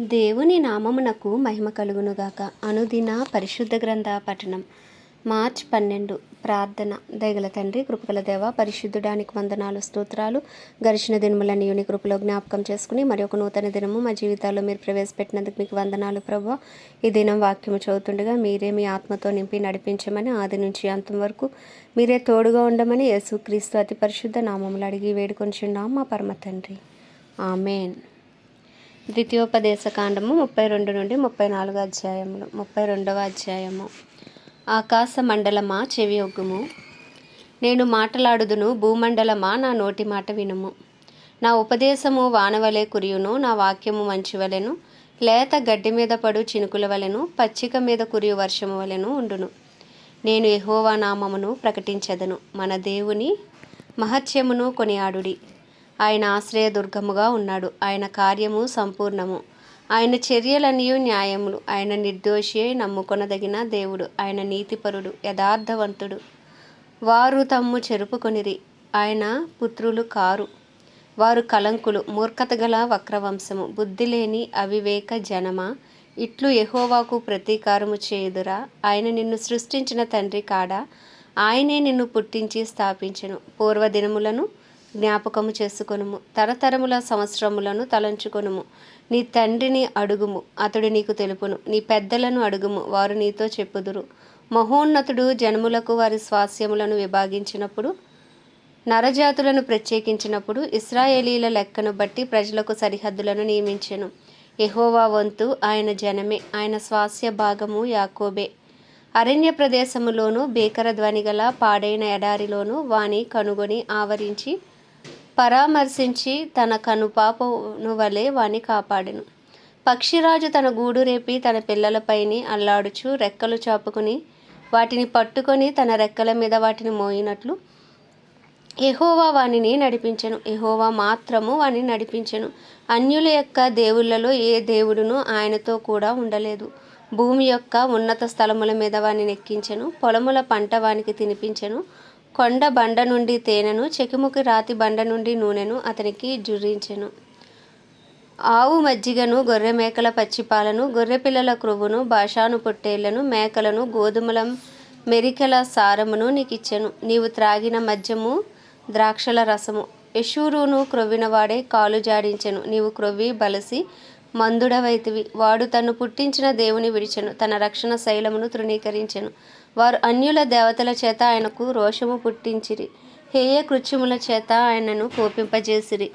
దేవుని నామమునకు మహిమ కలుగునుగాక. అనుదిన పరిశుద్ధ గ్రంథ పఠనం. మార్చ్ పన్నెండు. ప్రార్థన. దయగల తండ్రి కృపగల దేవ పరిశుద్ధుడానికి వందనాలు స్తోత్రాలు. గడిచిన దినములన్నీ యుని కృపలో జ్ఞాపకం చేసుకుని మరి ఒక నూతన దినము మా జీవితాల్లో మీరు ప్రవేశపెట్టినందుకు మీకు వందనాలు ప్రభు. ఈ దినం వాక్యము చదువుతుండగా మీరే మీ ఆత్మతో నింపి నడిపించమని ఆది నుంచి అంతం వరకు మీరే తోడుగా ఉండమని యేసుక్రీస్తు అతి పరిశుద్ధ నామములు అడిగి వేడుకొనిచున్నాం మా పరమ తండ్రి. ఆమెన్. ద్వితీయోపదేశ కాండము ముప్పై రెండు నుండి ముప్పై నాలుగు అధ్యాయములు. ముప్పై రెండవ అధ్యాయము. ఆకాశ మండలమా చెవి ఒగ్గుము నేను మాటలాడుదును భూమండలమా నా నోటి మాట వినుము. నా ఉపదేశము వానవలే కురియును నా వాక్యము మంచివలెను. లేత గడ్డి మీద పడు చినుకుల వలెను పచ్చిక మీద కురియు వర్షము వలెను ఉండును. నేను యెహోవా నామమును ప్రకటించదను. మన దేవుని మహత్యమును కొనియాడుడి. ఆయన ఆశ్రయదుర్గముగా ఉన్నాడు. ఆయన కార్యము సంపూర్ణము. ఆయన చర్యలనియు న్యాయములు. ఆయన నిర్దోషి అయి నమ్ముకొనదగిన దేవుడు. ఆయన నీతిపరుడు యథార్థవంతుడు. వారు తమ్ము చెరుపుకొనిరి. ఆయన పుత్రులు కారు. వారు కలంకులు మూర్ఖత గల వక్రవంశము. బుద్ధి లేని అవివేక జనమా. ఇట్లు ఎహోవాకు ప్రతీకారము చేయుదురా. ఆయన నిన్ను సృష్టించిన తండ్రి కాడా. ఆయనే నిన్ను పుట్టించి స్థాపించను. పూర్వదినములను జ్ఞాపకము చేసుకొనుము. తరతరముల సంవత్సరములను తలంచుకొనుము. నీ తండ్రిని అడుగుము అతడు నీకు తెలుపును. నీ పెద్దలను అడుగుము వారు నీతో చెప్పుదురు. మహోన్నతుడు జనములకు వారి స్వాస్యములను విభాగించినప్పుడు నరజాతులను ప్రత్యేకించినప్పుడు ఇస్రాయేలీల లెక్కను బట్టి ప్రజలకు సరిహద్దులను నియమించెను. ఎహోవా వంతు ఆయన జనమే ఆయన స్వాస్య భాగము యాకోబే. అరణ్య ప్రదేశములోను భీకర ధ్వని గల పాడైన ఎడారిలోను వాని కనుగొని ఆవరించి పరామర్శించి తన కనుపాపను వలె వాని కాపాడెను. పక్షిరాజు తన గూడు రేపి తన పిల్లలపైని అల్లాడుచు రెక్కలు చాపుకుని వాటిని పట్టుకొని తన రెక్కల మీద వాటిని మోయినట్లు ఎహోవా వానిని నడిపించను. ఎహోవా మాత్రము వాని నడిపించెను. అన్యుల యొక్క దేవుళ్ళలో ఏ దేవుడును ఆయనతో కూడా ఉండలేదు. భూమి యొక్క ఉన్నత స్థలముల మీద వాని నెక్కించెను. పొలముల పంట వానికి తినిపించెను. కొండ బండ నుండి తేనెను చెకిముకి రాతి బండ నుండి నూనెను అతనికి జుర్రించెను. ఆవు మజ్జిగను గొర్రె మేకల పచ్చిపాలను గొర్రె పిల్లల క్రొవ్వును భాషాను పొట్టేళ్ళను మేకలను గోధుమల మెరికల సారమును నీకిచ్చెను. నీవు త్రాగిన మద్యము ద్రాక్షల రసము. యశూరును క్రొవ్వినవాడే కాలు జాడించెను. నీవు క్రొవ్వి బలసి మందుడవైతివి. వాడు తను పుట్టించిన దేవుని విడిచెను. తన రక్షణ శైలమును తృణీకరించెను. వారు అన్యుల దేవతల చేత ఆయనకు రోషము పుట్టించిరి. హేయ కృత్యముల చేత ఆయనను కోపింపజేసిరి.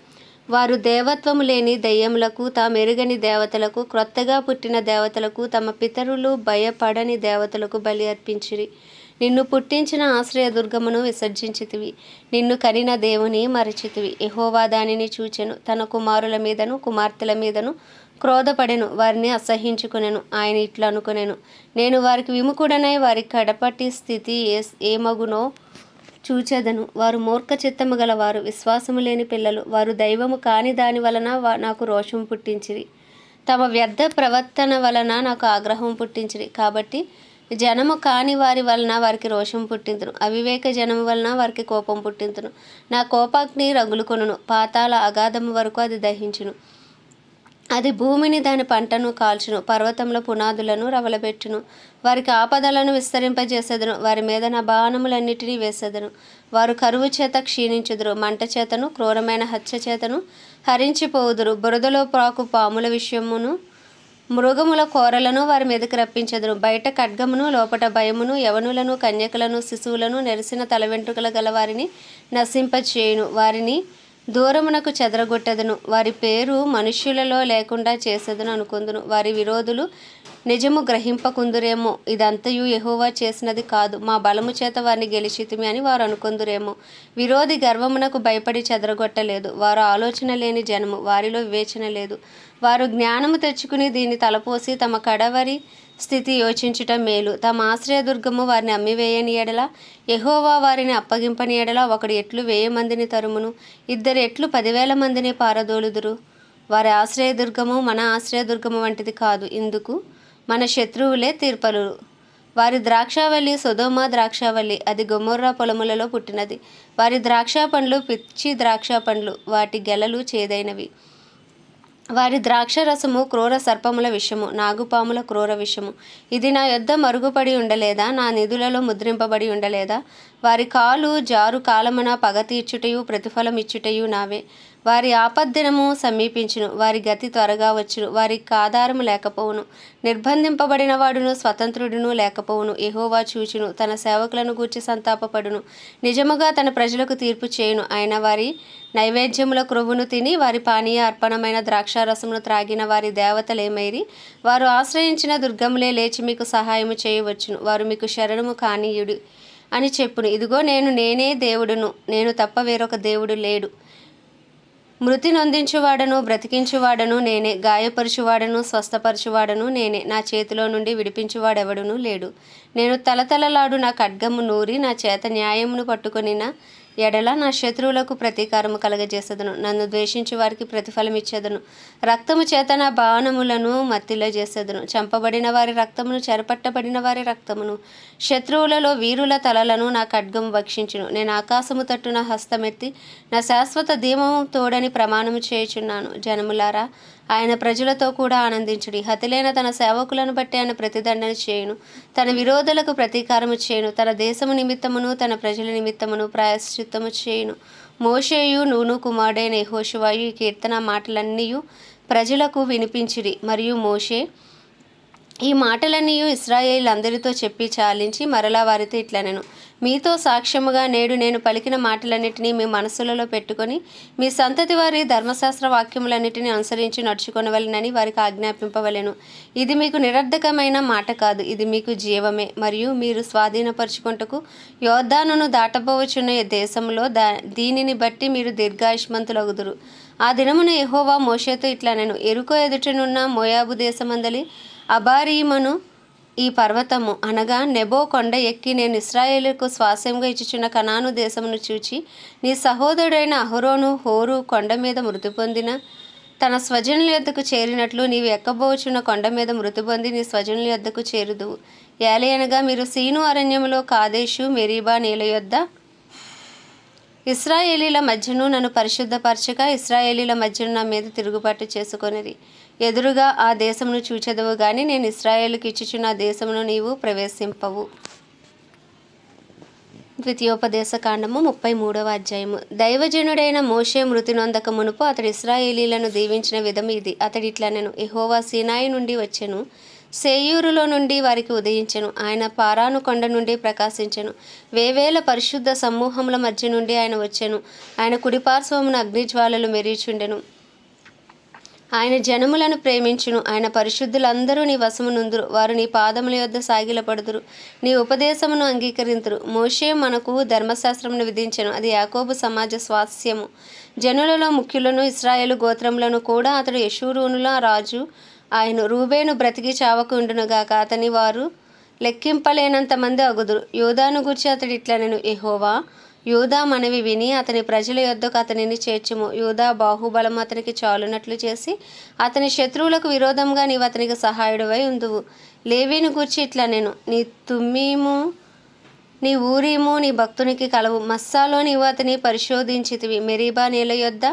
వారు దేవత్వము లేని దయ్యములకు తామెరుగని దేవతలకు క్రొత్తగా పుట్టిన దేవతలకు తమ పితరులు భయపడని దేవతలకు బలి అర్పించిరి. నిన్ను పుట్టించిన ఆశ్రయదుర్గమును విసర్జించితివి. నిన్ను కనిన దేవుని మరచితివి. ఎహోవా దానిని చూచెను. తన కుమారుల మీదను కుమార్తెల మీదను క్రోధపడెను వారిని అసహించుకునేను ఆయన ఇట్లా అనుకునేను. నేను వారికి విముఖుడనై వారి కడపటి స్థితి ఏ ఏమగునో చూచెదను. వారు మూర్ఖ చిత్తము గలవారు విశ్వాసము లేని పిల్లలు. వారు దైవము కాని దాని వలన నాకు రోషం పుట్టించిరి. తమ వ్యర్థ ప్రవర్తన వలన నాకు ఆగ్రహం పుట్టించిరి. కాబట్టి జనము కాని వారి వలన వారికి రోషం పుట్టింతును. అవివేక జనము వలన వారికి కోపం పుట్టింతును. నా కోపాగ్ని రంగులు కొనును పాతాల అగాధము వరకు అది దహించును. అది భూమిని దాని పంటను కాల్చును పర్వతంలో పునాదులను రవలబెట్టును వారికి ఆపదలను విస్తరింపజేసేదను వారి మీద నా బాణములన్నిటినీ వేసేదను. వారు కరువు చేత క్షీణించుదురు మంట చేతను క్రూరమైన హత్య చేతను హరించిపోవుదురు. బురదలో ప్రాకు పాముల విషయమును మృగముల కోరలను వారి మీదకి రప్పించెదరు బయట ఖడ్గమును లోపట భయమును యవనులను కన్యకలను శిశువులను నెరిసిన తల వెంట్రుకల గల వారిని నశింపచేయును వారిని దూరమునకు చెదరగొట్టెదను. వారి పేరు మనుష్యులలో లేకుండా చేసేదను అనుకుందును. వారి విరోధులు నిజము గ్రహింపకుందురేమో. ఇదంతయు ఎహోవా చేసినది కాదు. మా బలము చేత వారిని గెలిచితిమి అని వారు అనుకుందురేమో. విరోధి గర్వమునకు భయపడి చెదరగొట్టలేదు. వారు ఆలోచన లేని జనము వారిలో వివేచన లేదు. వారు జ్ఞానము తెచ్చుకుని దీన్ని తలపోసి తమ కడవరి స్థితి యోచించుట మేలు. తమ ఆశ్రయదుర్గము వారిని అమ్మివేయని ఎడల ఎహోవా వారిని అప్పగింపని ఎడల ఒకడు ఎట్లు వేయి మందిని తరుమును? ఇద్దరు ఎట్లు పదివేల మందిని పారదోలుదురు? వారి ఆశ్రయదుర్గము మన ఆశ్రయదుర్గము వంటిది కాదు. ఇందుకు మన శత్రువులే తీర్పలు. వారి ద్రాక్షావల్లి సుధోమ ద్రాక్షావల్లి అది గుమ్మర్రా పొలములలో పుట్టినది. వారి ద్రాక్ష పండ్లు పిచ్చి ద్రాక్ష పండ్లు వాటి గెలలు చేదైనవి. వారి ద్రాక్ష రసము క్రూర సర్పముల విషము నాగుపాముల క్రూర విషము. ఇది నా యొద్ద మరుగుపడి ఉండలేదా? నా నిధులలో ముద్రింపబడి ఉండలేదా? వారి కాలు జారు కాలమున పగ తీర్చుటయు ప్రతిఫలం ఇచ్చుటయు నావే. వారి ఆపద్దినము సమీపించును వారి గతి త్వరగా వచ్చును వారికి ఆధారము లేకపోవును. నిర్బంధింపబడిన వాడును స్వతంత్రుడును లేకపోవును. ఎహోవా చూచును తన సేవకులను గూర్చి సంతాపపడును. నిజముగా తన ప్రజలకు తీర్పు చేయును. ఆయన వారి నైవేద్యముల క్రొవ్వును తిని వారి పానీయ అర్పణమైన ద్రాక్షారసమును త్రాగిన వారి దేవతలేమైరి వారు ఆశ్రయించిన దుర్గములే లేచి మీకు సహాయము చేయవచ్చును. వారు మీకు శరణము కానీయుడు అని చెప్పును. ఇదిగో నేను నేనే దేవుడును. నేను తప్ప వేరొక దేవుడు లేడు. మృతి నొందించువాడను బ్రతికించువాడను నేనే గాయపరుచువాడను స్వస్థపరచువాడను నేనే నా చేతిలో నుండి విడిపించువాడెవడునూ లేడు. నేను తలతలలాడు నా ఖడ్గము నూరి నా చేత న్యాయమును పట్టుకొనిన ఎడల నా శత్రువులకు ప్రతీకారము కలగజేసేదను. నన్ను ద్వేషించి వారికి ప్రతిఫలం ఇచ్చేదను. రక్తము చేత నా భావనములను మత్తిలో చేసేదను చంపబడిన వారి రక్తమును చెరపట్టబడిన వారి రక్తమును శత్రువులలో వీరుల తలలను నా ఖడ్గము భక్షించును. నేను ఆకాశము తట్టు నా హస్తమెత్తి నా శాశ్వత దీమము తోడని ప్రమాణము చేయుచున్నాను. జనములారా ఆయన ప్రజలతో కూడా ఆనందించుడి. హతిలైన తన సేవకులను బట్టి ఆయన ప్రతిదండన చేయును. తన విరోధులకు ప్రతీకారము చేయును. తన దేశము నిమిత్తమును తన ప్రజల నిమిత్తమును ప్రాయశ్చిత్తము చేయును. మోషేయు నూను కుమారుడైన యెహోషువాయు ఈ కీర్తన మాటలన్నీ ప్రజలకు వినిపించిరి. మరియు మోషే ఈ మాటలన్నీ ఇస్రాయేల్ అందరితో చెప్పి చాలించి మరలా వారితో ఇట్లనెను. మీతో సాక్ష్యముగా నేడు నేను పలికిన మాటలన్నిటినీ మీ మనసులలో పెట్టుకొని మీ సంతతి వారి ధర్మశాస్త్ర వాక్యములన్నిటిని అనుసరించి నడుచుకొనవలెనని వారికి ఆజ్ఞాపింపవలెను. ఇది మీకు నిరర్ధకమైన మాట కాదు. ఇది మీకు జీవమే. మరియు మీరు స్వాధీనపరుచుకుంటకు యోద్ధానును దాటబోవచ్చున్న దేశంలో దా దీనిని బట్టి మీరు దీర్ఘాయుష్మంతులగుదురు. ఆ దినమున ఎహోవా మోషేతో ఇట్లా నేను ఎరుకో ఎదుటనున్న మోయాబు దేశమందలి అబారీమను ఈ పర్వతము. అనగా నెబో కొండ ఎక్కి నేను ఇస్రాయేలుకు స్వాస్యంగా ఇచ్చుచున్న కనాను దేశమును చూచి నీ సహోదరుడైన అహరోను హోరు కొండ మీద మృతి పొందిన. తన స్వజనుల యొద్దకు చేరినట్లు నీవు ఎక్కబోచున్న కొండ మీద మృతి పొంది నీ స్వజనుల యొద్దకు చేరుదువు. ఏలయనగా మీరు సీను అరణ్యములో కాదేశు మెరీబా నీల యొద్ద. ఇస్రాయేలీల మధ్యను నన్ను పరిశుద్ధపరచక ఇస్రాయేలీల మధ్యను నా మీద తిరుగుబాటు చేసుకొనిరి. ఎదురుగా ఆ దేశమును చూచెదవు గాని నేను ఇస్రాయేల్కి ఇచ్చుచున్న ఆ దేశమును నీవు ప్రవేశింపవు. ద్వితీయోపదేశ కాండము ముప్పై మూడవ అధ్యాయము. దైవజనుడైన మోషే మృతి నొందక మునుపు అతడు ఇస్రాయేలీలను దీవించిన విధం ఇది. అతడి ఇట్లా నేను ఎహోవా సీనాయి నుండి వచ్చెను సేయూరులో నుండి వారికి ఉదయించెను ఆయన పారాను కొండ నుండి ప్రకాశించెను వేవేల పరిశుద్ధ సమూహముల మధ్య నుండి ఆయన వచ్చెను ఆయన కుడిపార్శ్వమున అగ్నిజ్వాలలు మెరీచుండెను ఆయన జనములను ప్రేమించును. ఆయన పరిశుద్ధులందరూ నీ వశమునుందురు వారు నీ పాదముల యొద్ద సాగిలపడుదురు. నీ ఉపదేశమును అంగీకరింతురు మోషే మనకు ధర్మశాస్త్రమును విధించను. అది యాకోబు సమాజ స్వాస్యము. జనులలో ముఖ్యులను ఇస్రాయేలు గోత్రములను కూడా అతడు యశూరునుల రాజు ఆయన రూబేను బ్రతికి చావకుండునుగాక అతని వారు లెక్కింపలేనంత మంది అగుదురు. యోధాను గురించి అతడు ఇట్లా నేను ఎహోవా యూదా మనవి విని అతని ప్రజల యొద్దకు అతనిని చేర్చుము. యూదా బాహుబలం అతనికి చాలునట్లు చేసి అతని శత్రువులకు విరోధంగా నీవు అతనికి సహాయుడువై ఉందువు. లేవీని గూర్చి ఇట్లా నేను. నీ తుమ్మీము నీ ఊరీము నీ భక్తునికి కలవు. మస్సాలో నీవు అతని పరిశోధించితివి. మెరీబా నేల యొద్ద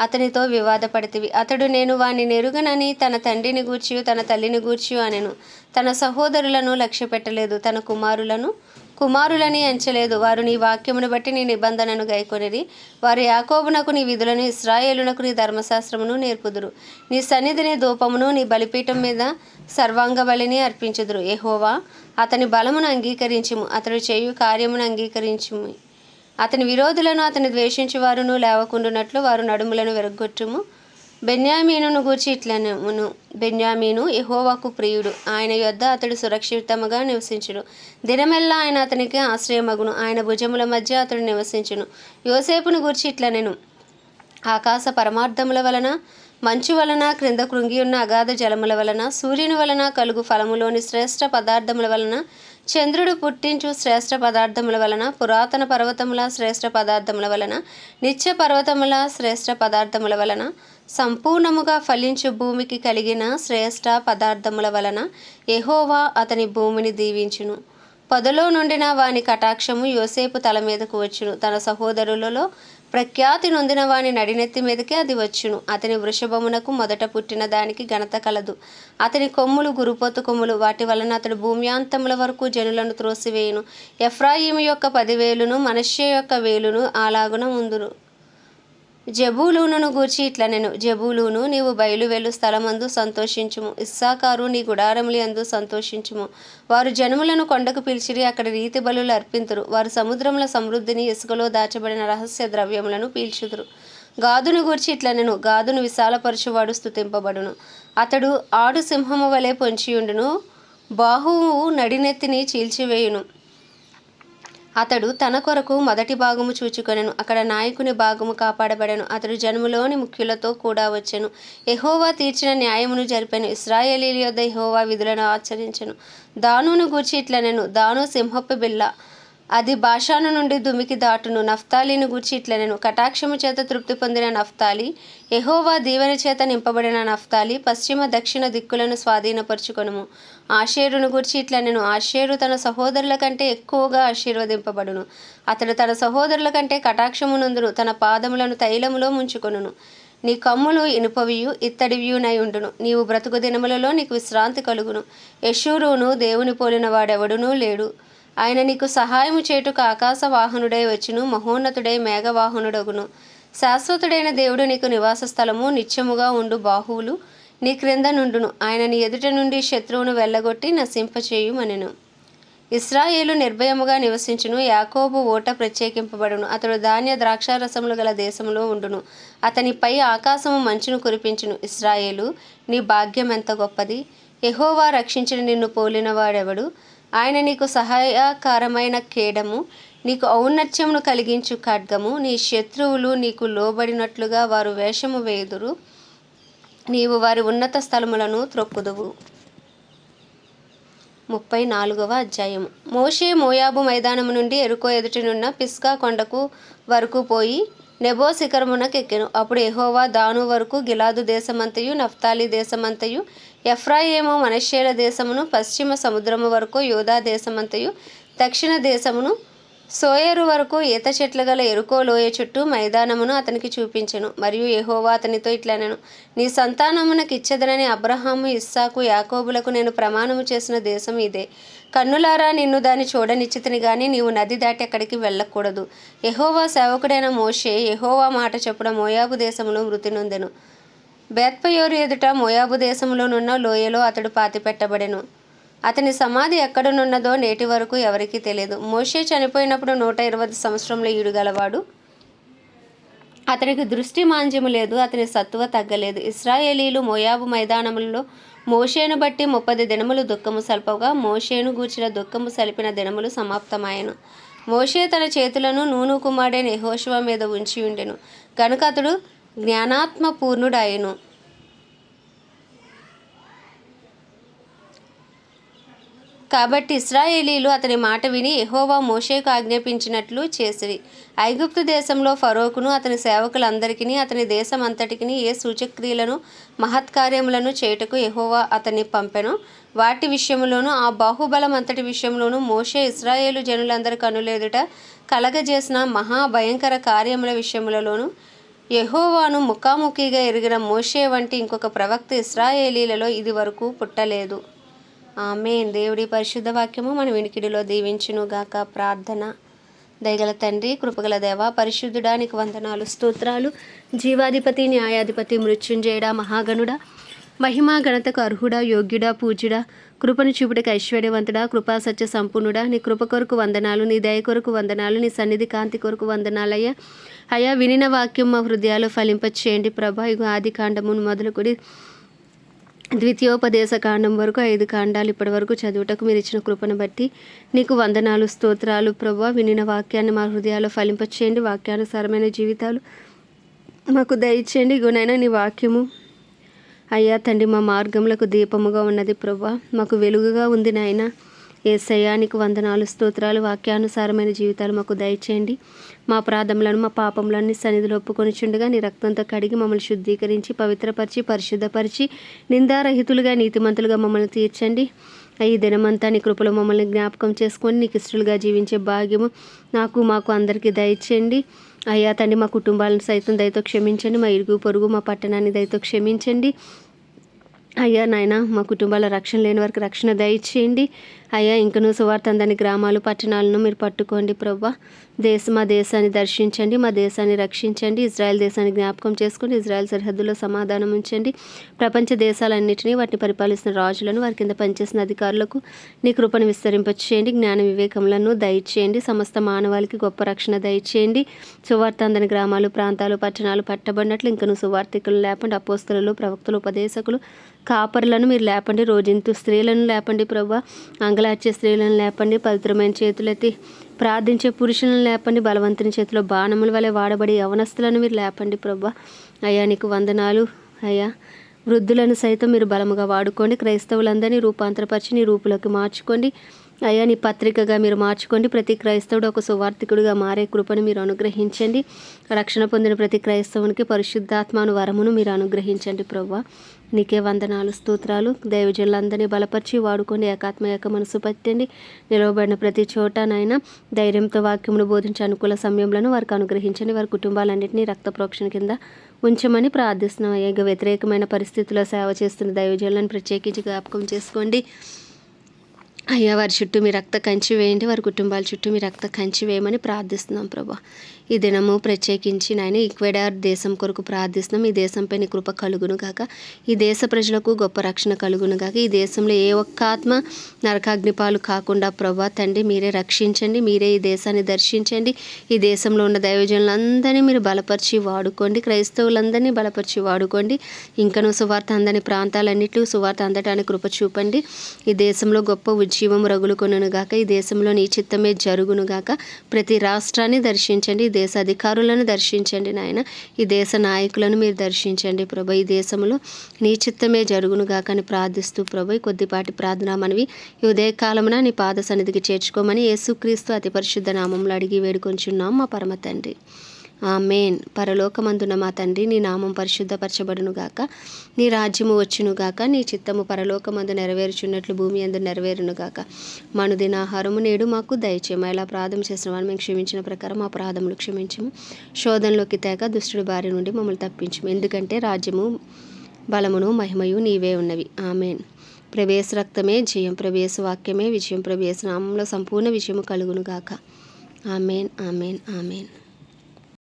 అతనితో వివాదపడితివి. అతడు నేను వాని నెరుగనని తన తండ్రిని గూర్చి తన తల్లిని గూర్చి అనెను. తన సహోదరులను లక్ష్య పెట్టలేదు తన కుమారులను కుమారులని ఎంచలేదు. వారు నీ వాక్యమును బట్టి నీ నిబంధనను గైకొనిరి. వారు యాకోబునకు నీ విధులను ఇస్రాయేలునకు నీ ధర్మశాస్త్రమును నేర్పుదురు. నీ సన్నిధిని ధూపమును నీ బలిపీఠం మీద సర్వాంగ బలిని అర్పించుదురు. ఎహోవా అతని బలమును అంగీకరించుము. అతడు చేయు కార్యమును అంగీకరించుము. అతని విరోధులను అతని ద్వేషించి వారును లేవకుండునట్లు వారు నడుములను వెరగొట్టుము బెన్యామీనును గూర్చి ఇట్లనమును. బెన్యామీను ఎహోవాకు ప్రియుడు. ఆయన యొద్ద అతడు సురక్షితముగా నివసించును. దినమెల్లా ఆయన అతనికి ఆశ్రయమగును. ఆయన భుజముల మధ్య అతడు నివసించును. యోసేపును గూర్చి ఇట్లనెను. ఆకాశ పరమార్థముల వలన మంచు వలన క్రింద కృంగి ఉన్న అగాధ జలముల వలన సూర్యుని వలన కలుగు ఫలములోని శ్రేష్ఠ పదార్థముల వలన చంద్రుడు పుట్టించు శ్రేష్ఠ పదార్థముల వలన పురాతన పర్వతముల శ్రేష్ఠ పదార్థముల వలన నిత్య పర్వతముల శ్రేష్ఠ పదార్థముల వలన సంపూర్ణముగా ఫలించు భూమికి కలిగిన శ్రేష్ఠ పదార్థముల వలన ఎహోవా అతని భూమిని దీవించును. పొదలో నుండిన వాని కటాక్షము యోసేపు తల మీదకు వచ్చును. తన సహోదరులలో ప్రఖ్యాతి నొందిన వాని నడినెత్తి మీదకే అది వచ్చును. అతని వృషభమునకు మొదట పుట్టిన దానికి ఘనత కలదు. అతని కొమ్ములు గురుపోతు కొమ్ములు. వాటి వలన అతడు భూమ్యాంతముల వరకు జనులను త్రోసివేయును. ఎఫ్రాయిము యొక్క పదివేలును మనష్య యొక్క వేలును అలాగున ఉందును. జబూలూనును గూర్చి ఇట్ల నేను జబూలూను నీవు బయలువెళ్ళు స్థలమందు సంతోషించుము. ఇస్సాకారు నీ గుడారములి అందు సంతోషించుము. వారు జనములను కొండకు పిలిచిరి అక్కడ రీతి బలులు అర్పింతురు. వారు సముద్రముల సమృద్ధిని ఇసుకలో దాచబడిన రహస్య ద్రవ్యములను పీల్చుదురు. గాదును గూర్చి ఇట్ల నేను గాదును విశాలపరచువాడు స్తుతింపబడును. అతడు ఆడు సింహము వలె పొంచియుండును. బాహువు నడినెత్తిని చీల్చివేయును. అతడు తన కొరకు మొదటి భాగము చూచుకొనెను. అక్కడ నాయకుని భాగము కాపాడబడెను. అతడు జన్ములోని ముఖ్యులతో కూడా వచ్చెను. ఎహోవా తీర్చిన న్యాయమును జరిపెను. ఇస్రాయేలీల యొద్ద ఎహోవా విధులను ఆచరించెను. దానును గూర్చి ఇట్లనెను. దాను సింహపు బిల్ల. అది భాషాను నుండి దుమికి దాటును. నఫ్తాలిని గూర్చి ఇట్లనెను. కటాక్షము చేత తృప్తి పొందిన నఫ్తాలి ఎహోవా దీవెన చేత నింపబడిన నఫ్తాలి పశ్చిమ దక్షిణ దిక్కులను స్వాధీనపరుచుకొనుము. ఆషేరును గూర్చి ఇట్లనెను ఆషేరు తన సహోదరుల కంటే ఎక్కువగా ఆశీర్వదింపబడును. అతడు తన సహోదరుల కంటే కటాక్షమునందును తన పాదములను తైలములో ముంచుకొనును. నీ కమ్ములు ఇనుపవియు ఇత్తడివియునై ఉండును. నీవు బ్రతుకు దినములలో నీకు విశ్రాంతి కలుగును. యశూరును దేవుని పోలిన వాడెవడునూ లేడు. ఆయన నీకు సహాయము చేటుకు ఆకాశ వాహనుడై వచ్చును మహోన్నతుడై మేఘవాహనుడగును. శాశ్వతుడైన దేవుడు నీకు నివాస స్థలము నిత్యముగా ఉండు బాహువులు. నీ క్రింద నుండును. ఆయన నీ ఎదుట నుండి శత్రువును వెళ్ళగొట్టి నశింపచేయుమనెను. ఇస్రాయేలు నిర్భయముగా నివసించును. యాకోబు ఓట ప్రత్యేకింపబడును. అతడు ధాన్య ద్రాక్షారసములు గల దేశంలో ఉండును. అతనిపై ఆకాశము మంచును కురిపించును. ఇస్రాయేలు నీ భాగ్యం ఎంత గొప్పది? ఎహోవా రక్షించిన నిన్ను పోలినవాడెవడు? ఆయన నీకు సహాయకరమైన కేడము? నీకు ఔన్నత్యమును కలిగించు ఖడ్గము? నీ శత్రువులు నీకు లోబడినట్లుగా వారు వేషము వేయుదురు నీవు వారి ఉన్నత స్థలములను త్రొక్కుదువు. ముప్పై నాలుగవ అధ్యాయము. మోషే మోయాబు మైదానము నుండి ఎరుకో ఎదుటినున్న పిస్కా కొండకు వరకు పోయి నెబో శిఖరమునకెక్కెను అప్పుడు ఎహోవా దాను వరకు గిలాదు దేశమంతయు నఫ్తాలి దేశమంతయు ఎఫ్రాయేము మనషేల దేశమును పశ్చిమ సముద్రము వరకు యోధా దేశమంతయు దక్షిణ దేశమును సోయరు వరకు ఈత చెట్లు గల ఎరుకో లోయ చుట్టూ మైదానమును అతనికి చూపించెను మరియు యహోవా అతనితో ఇట్లనెను నీ సంతానమునకు ఇచ్చదనని అబ్రహాము ఇస్సాకు యాకోబులకు నేను ప్రమాణము చేసిన దేశం ఇదే. కన్నులారా నిన్ను దాన్ని చూడనిచ్చితిని గాని నీవు నది దాటి అక్కడికి వెళ్ళకూడదు. యహోవా సేవకుడైన మోషే యహోవా మాట చెప్పుడ మోయాబు దేశంలో మృతి నొందెను. బేత్పయోరు ఎదుట మోయాబు దేశంలోనున్న లోయలో అతడు పాతిపెట్టబడెను. అతని సమాధి ఎక్కడనున్నదో నేటి వరకు ఎవరికీ తెలియదు. మోషే చనిపోయినప్పుడు నూట ఇరవై సంవత్సరంలో ఈడుగలవాడు. అతనికి దృష్టి మాంద్యము లేదు అతని సత్తువ తగ్గలేదు. ఇస్రాయేలీలు మోయాబు మైదానములలో మోషేను బట్టి ముప్పది దినములు దుఃఖము సల్పగా మోషేను గూర్చిన దుఃఖము సలిపిన దినములు సమాప్తమాయెను. మోషే తన చేతులను నూను కుమారుడైన యహోశివ మీద ఉంచి ఉండెను కనుక అతడు జ్ఞానాత్మ పూర్ణుడాయను కాబట్టి ఇస్రాయేలీలు అతని మాట విని ఎహోవా మోషేకు ఆజ్ఞాపించినట్లు చేసిరి. ఐగుప్తు దేశంలో ఫరోకును అతని సేవకులందరికీ అతని దేశం అంతటికి ఏ సూచక్రియలను మహత్కార్యములను చేయుటకు ఎహోవా అతన్ని పంపెను. వాటి విషయంలోనూ ఆ బాహుబలం అంతటి విషయంలోనూ మోషే ఇస్రాయేలు జనులందరి కనులేదుట కలగజేసిన మహాభయంకర కార్యముల విషయములలోనూ ఎహోవాను ముఖాముఖిగా ఎరిగిన మోషే వంటి ఇంకొక ప్రవక్త ఇస్రాయేలీలలో ఇది వరకు పుట్టలేదు. ఆమెన్. దేవుడి పరిశుద్ధ వాక్యము మన వినికిడిలో దీవించును గాక ప్రార్థన. దయగల తండ్రి కృపగల దేవ పరిశుద్ధుడానికి వందనాలు స్తోత్రాలు. జీవాధిపతి న్యాయాధిపతి మృత్యుంజయుడ మహాగణుడా. మహిమా గణతకు అర్హుడా యోగ్యుడా పూజ్యుడా. కృపను చూపుటకు ఐశ్వర్యవంతుడా కృపా సత్య సంపూర్ణుడా. నీ కృప కొరకు వందనాలు నీ దయ కొరకు వందనాలు నీ సన్నిధి కాంతి కొరకు వందనాలయ్యా. అయ్యా వినిన వాక్యం మా హృదయాలు ఫలింపచేయండి ప్రభా. ఇగో ఆది కాండమును మొదలుకొని ద్వితీయోపదేశ కాండం వరకు ఐదు కాండాలు ఇప్పటి వరకు చదువుటకు మీరు ఇచ్చిన కృపను బట్టి నీకు వందనాలు స్తోత్రాలు ప్రభా. వినిన వాక్యాన్ని మా హృదయాల్లో ఫలింపచేయండి. వాక్యానుసారమైన జీవితాలు మాకు దయచేయండి. గుణైన నీ వాక్యము అయ్యా తండ్రి మా మార్గములకు దీపముగా ఉన్నది ప్రభా. మాకు వెలుగుగా ఉంది నాయన. ఏసయ్యానికి వందనాలు స్తోత్రాలు వాక్యానుసారమైన జీవితాలు మాకు దయచేయండి. మా ప్రాధములను మా పాపములన్నీ సన్నిధిలో ఒప్పుకొనిచుండగా నీ రక్తంతో కడిగి మమ్మల్ని శుద్ధీకరించి పవిత్రపరిచి పరిశుద్ధపరిచి నిందారహితులుగా నీతిమంతులుగా మమ్మల్ని తీర్చండి. ఈ దినమంతా నీ కృపలో మమ్మల్ని జ్ఞాపకం చేసుకొని నీకు ఇష్టలుగా జీవించే భాగ్యము నాకు మాకు అందరికీ దయచేయండి. అయ్యా తండ్రి మా కుటుంబాలను సైతం దయతో క్షమించండి. మా ఇరుగు పొరుగు మా పట్టణాన్ని దయతో క్షమించండి. అయ్యా నాయన మా కుటుంబాల రక్షణ లేని వారికి రక్షణ దయచేయండి. అయ్యా ఇంకను సువార్త అందని గ్రామాలు పట్టణాలను మీరు పట్టుకోండి ప్రభా దేశ మా దేశాన్ని దర్శించండి మా దేశాన్ని రక్షించండి. ఇజ్రాయెల్ దేశాన్ని జ్ఞాపకం చేసుకుని ఇజ్రాయెల్ సరిహద్దులో సమాధానం ఉంచండి. ప్రపంచ దేశాలన్నింటినీ వాటిని పరిపాలిస్తున్న రాజులను వారి కింద పనిచేసిన అధికారులకు నీ కృపను విస్తరింపచేయండి జ్ఞాన వివేకములను దయచేయండి. సమస్త మానవాళికి గొప్ప రక్షణ దయచేయండి. సువార్త అందని గ్రామాలు ప్రాంతాలు పట్టణాలు పట్టబడినట్లు ఇంకను సువార్థికులు లేపండి. అపోస్తులు ప్రవక్తలు ఉపదేశకులు కాపర్లను మీరు లేపండి. రోజంతు స్త్రీలను లేపండి ప్రభా అంగలార్చే స్త్రీలను లేపండి పవిత్రమైన చేతులెత్తి ప్రార్థించే పురుషులను లేపండి బలవంతుని చేతిలో బాణముల వలె వాడబడి యవనస్తులను మీరు లేపండి ప్రభా. అయ్యా నీకు వందనాలు. అయ్యా వృద్ధులను సైతం మీరు బలముగా వాడుకోండి క్రైస్తవులందరినీ రూపాంతరపరిచి నీ రూపులోకి మార్చుకోండి. అయ్యా నీ పత్రికగా మీరు మార్చుకోండి. ప్రతి క్రైస్తవుడు ఒక సువార్థికుడిగా మారే కృపను మీరు అనుగ్రహించండి. రక్షణ పొందిన ప్రతి క్రైస్తవునికి పరిశుద్ధాత్మాను వరమును మీరు అనుగ్రహించండి ప్రవ్వా నీకే వందనాలు స్తోత్రాలు. దైవజనులందరినీ బలపరిచి వాడుకొని ఏకాత్మ ఏక మనసు పట్టండి. నిలవబడిన ప్రతి చోటనైనా ధైర్యంతో వాక్యమును బోధించే అనుకూల సమయంలో వారికి అనుగ్రహించండి. వారి కుటుంబాలన్నింటినీ రక్త ప్రోక్షణ కింద ఉంచమని ప్రార్థిస్తున్నాం. ఏక వ్యతిరేకమైన పరిస్థితుల్లో సేవ చేస్తున్న దైవజనులను ప్రత్యేకించి జ్ఞాపకం చేసుకోండి. అయ్యా వారి చుట్టూ మీ రక్త కంచి వేయండి. వారి కుటుంబాల చుట్టూ మీ రక్త కంచి వేయమని ప్రార్థిస్తున్నాం ప్రభా. ఈ దినము ప్రత్యేకించి నాయన ఈక్వెడార్ దేశం కొరకు ప్రార్థిస్తున్నాం. ఈ దేశంపై నీ కృప కలుగును గాక. ఈ దేశ ప్రజలకు గొప్ప రక్షణ కలుగును గాక. ఈ దేశంలో ఏ ఒక్క ఆత్మ నరకాగ్నిపాలు కాకుండా ప్రభా తండ్రి మీరే రక్షించండి మీరే ఈ దేశాన్ని దర్శించండి. ఈ దేశంలో ఉన్న దైవజనులందరినీ మీరు బలపరిచి వాడుకోండి. క్రైస్తవులందరినీ బలపరిచి వాడుకోండి. ఇంకను సువార్త అందని ప్రాంతాలన్నింటిలో సువార్త అందటానికి కృప చూపండి. ఈ దేశంలో గొప్ప ఉజ్జీవం రగులు గాక. ఈ దేశంలో నీ చిత్తమే జరుగును గాక. ప్రతి రాష్ట్రాన్ని దర్శించండి. దేశ అధికారులను దర్శించండి నాయన. ఈ దేశ నాయకులను మీరు దర్శించండి ప్రభు. ఈ దేశంలో నీ చిత్తమే జరుగును గాక అని ప్రార్థిస్తూ ప్రభు. కొద్దిపాటి ప్రార్థన మనవి ఈ ఉదయకాలమున నీ పాద సన్నిధికి చేర్చుకోమని యేసుక్రీస్తు అతి పరిశుద్ధ నామంలో అడిగి వేడుకొంచున్నాం మా పరమ తండ్రి. ఆమెన్. పరలోకమందున మా తండ్రి నీ నామం పరిశుద్ధపరచబడునుగాక. నీ రాజ్యము వచ్చునుగాక. నీ చిత్తము పరలోకమందు నెరవేరుచున్నట్లు భూమి అందు నెరవేరునుగాక. మనుదిన ఆహారము నేడు మాకు దయచేయము. ఇలా ప్రాధం చేసిన వారు మేము క్షమించిన ప్రకారం మా ప్రాధములు క్షమించము. శోధనలోకి తేక దుష్టుడి బారి నుండి మమ్మల్ని తప్పించము. ఎందుకంటే రాజ్యము బలమును మహిమయు నీవే ఉన్నవి. ఆమెన్. ప్రవేశ రక్తమే జయం ప్రవేశ వాక్యమే విజయం ప్రవేశ నామంలో సంపూర్ణ విజయము కలుగునుగాక. Amen amen amen.